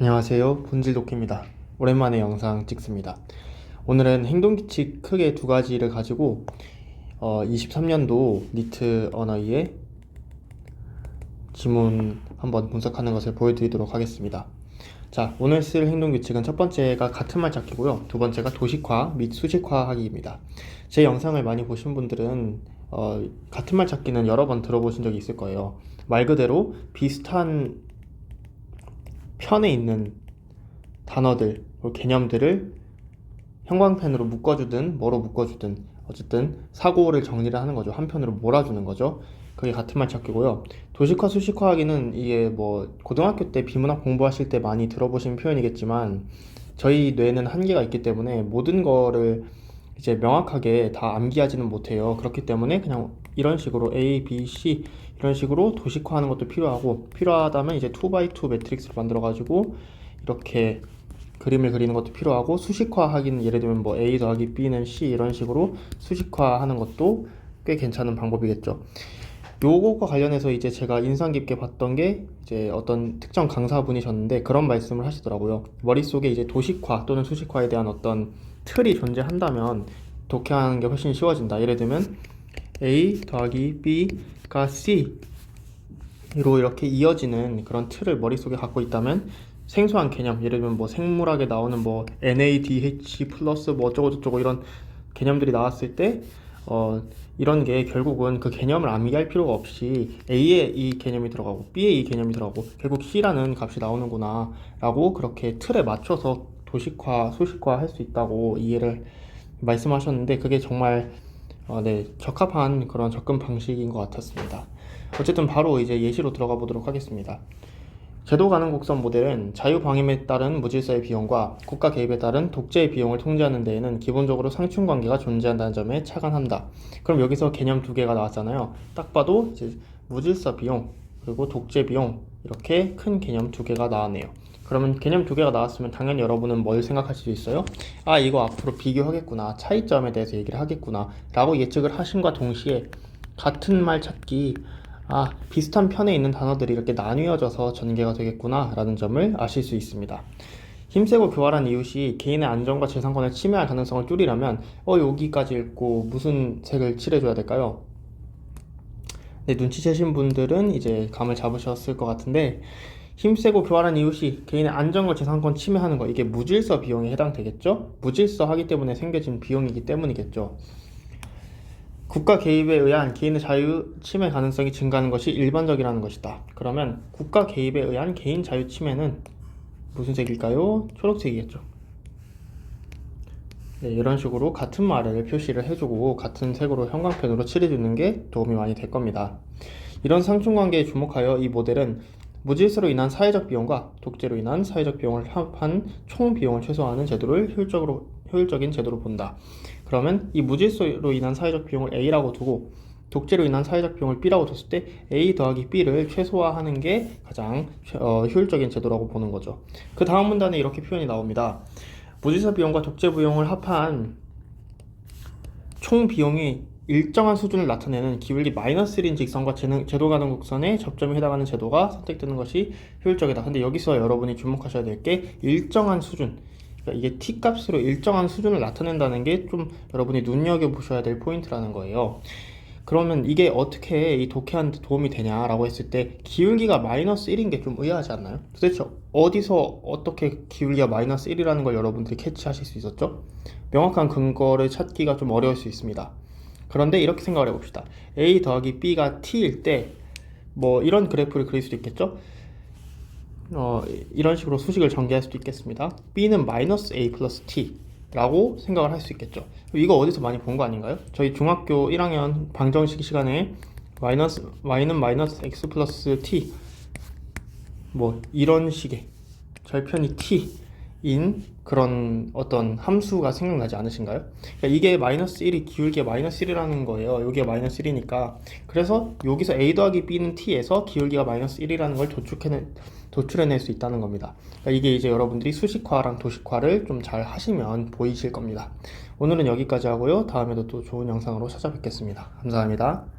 안녕하세요. 본질도끼입니다. 오랜만에 영상 찍습니다. 오늘은 행동규칙 크게 두 가지를 가지고 어, 23년도 니트 언어의 지문 한번 분석하는 것을 보여드리도록 하겠습니다. 자, 오늘 쓸 행동규칙은 첫 번째가 같은 말 찾기고요. 두 번째가 도식화 및 수식화 하기입니다. 제 영상을 많이 보신 분들은 어, 같은 말 찾기는 여러 번 들어보신 적이 있을 거예요. 말 그대로 비슷한 편에 있는 단어들, 그리고 개념들을 형광펜으로 묶어주든 뭐로 묶어주든 어쨌든 사고를 정리를 하는 거죠. 한 편으로 몰아주는 거죠. 그게 같은 말 찾기고요. 도식화, 수식화 하기는 이게 뭐 고등학교 때 비문학 공부하실 때 많이 들어보신 표현이겠지만 저희 뇌는 한계가 있기 때문에 모든 거를 이제 명확하게 다 암기하지는 못해요. 그렇기 때문에 그냥 이런 식으로 A, B, C 이런 식으로 도식화하는 것도 필요하고 필요하다면 이제 2x2 매트릭스를 만들어 가지고 이렇게 그림을 그리는 것도 필요하고 수식화하기는 예를 들면 뭐 A 더하기 B는 C 이런 식으로 수식화하는 것도 꽤 괜찮은 방법이겠죠. 요거과 관련해서 이제 제가 인상 깊게 봤던 게 이제 어떤 특정 강사분이셨는데 그런 말씀을 하시더라고요. 머릿속에 이제 도식화 또는 수식화에 대한 어떤 틀이 존재한다면 독해하는 게 훨씬 쉬워진다. 예를 들면 A 더하기 B가 C로 이렇게 이어지는 그런 틀을 머릿속에 갖고 있다면 생소한 개념, 예를 들면 뭐 생물학에 나오는 뭐 NADH 플러스 뭐 어쩌고저쩌고 이런 개념들이 나왔을 때 어, 이런 게 결국은 그 개념을 암기할 필요가 없이 A에 이 개념이 들어가고 B에 이 개념이 들어가고 결국 C라는 값이 나오는구나 라고 그렇게 틀에 맞춰서 도식화, 수식화 할 수 있다고 이해를 말씀하셨는데 그게 정말 어, 네, 적합한 그런 접근 방식인 것 같았습니다. 어쨌든 바로 이제 예시로 들어가 보도록 하겠습니다. 제도 가능 곡선 모델은 자유 방임에 따른 무질서의 비용과 국가 개입에 따른 독재의 비용을 통제하는 데에는 기본적으로 상충 관계가 존재한다는 점에 착안한다. 그럼 여기서 개념 두 개가 나왔잖아요. 딱 봐도 무질서 비용 그리고 독재 비용 이렇게 큰 개념 두 개가 나왔네요. 그러면 개념 두 개가 나왔으면 당연히 여러분은 뭘 생각하실 수 있어요? 아 이거 앞으로 비교하겠구나 차이점에 대해서 얘기를 하겠구나 라고 예측을 하심과 동시에 같은 말 찾기 아, 비슷한 편에 있는 단어들이 이렇게 나뉘어져서 전개가 되겠구나 라는 점을 아실 수 있습니다. 힘세고 교활한 이웃이 개인의 안전과 재산권을 침해할 가능성을 줄이려면 어 여기까지 읽고 무슨 색을 칠해줘야 될까요? 네, 눈치채신 분들은 이제 감을 잡으셨을 것 같은데 힘세고 교활한 이웃이 개인의 안전과 재산권 침해하는 거 이게 무질서 비용에 해당되겠죠? 무질서 하기 때문에 생겨진 비용이기 때문이겠죠. 국가 개입에 의한 개인의 자유 침해 가능성이 증가하는 것이 일반적이라는 것이다. 그러면 국가 개입에 의한 개인 자유 침해는 무슨 색일까요? 초록색이겠죠. 네, 이런 식으로 같은 말을 표시를 해주고 같은 색으로 형광펜으로 칠해주는 게 도움이 많이 될 겁니다. 이런 상충관계에 주목하여 이 모델은 무질서로 인한 사회적 비용과 독재로 인한 사회적 비용을 합한 총 비용을 최소화하는 제도를 효율적으로 효율적인 제도로 본다. 그러면 이 무질서로 인한 사회적 비용을 A라고 두고 독재로 인한 사회적 비용을 B라고 뒀을 때 A 더하기 B를 최소화하는 게 가장 어, 효율적인 제도라고 보는 거죠. 그 다음 문단에 이렇게 표현이 나옵니다. 무질서 비용과 독재 비용을 합한 총 비용이 일정한 수준을 나타내는 기울기 마이너스 1인 직선과 제도 가능 곡선의 접점에 해당하는 제도가 선택되는 것이 효율적이다. 근데 여기서 여러분이 주목하셔야 될 게 일정한 수준. 그러니까 이게 t 값으로 일정한 수준을 나타낸다는 게 좀 여러분이 눈여겨 보셔야 될 포인트라는 거예요. 그러면 이게 어떻게 이데 도움이 되냐라고 했을 때 기울기가 마이너스 1인 게 좀 의아하지 않나요? 도대체 어디서 어떻게 기울기가 마이너스 1이라는 걸 여러분들이 캐치하실 수 있었죠? 명확한 근거를 찾기가 좀 어려울 수 있습니다. 그런데 이렇게 생각을 해봅시다. a 더하기 b가 t일 때 뭐 이런 그래프를 그릴 수도 있겠죠? 어, 이런 식으로 수식을 전개할 수도 있겠습니다. b는 마이너스 a 플러스 t 라고 생각을 할 수 있겠죠. 이거 어디서 많이 본 거 아닌가요? 저희 중학교 1학년 방정식 시간에 마이너스 y는 마이너스 x 플러스 t 뭐 이런 식의 절편이 t 인 그런 어떤 함수가 생각나지 않으신가요? 그러니까 이게 마이너스 1이 기울기가 마이너스 1이라는 거예요. 여기가 마이너스 1이니까 그래서 여기서 a 더하기 b는 t에서 기울기가 마이너스 1이라는 걸 도출해내, 도출해낼 수 있다는 겁니다. 그러니까 이게 이제 여러분들이 수식화랑 도식화를 좀 잘 하시면 보이실 겁니다. 오늘은 여기까지 하고요. 다음에도 또 좋은 영상으로 찾아뵙겠습니다. 감사합니다.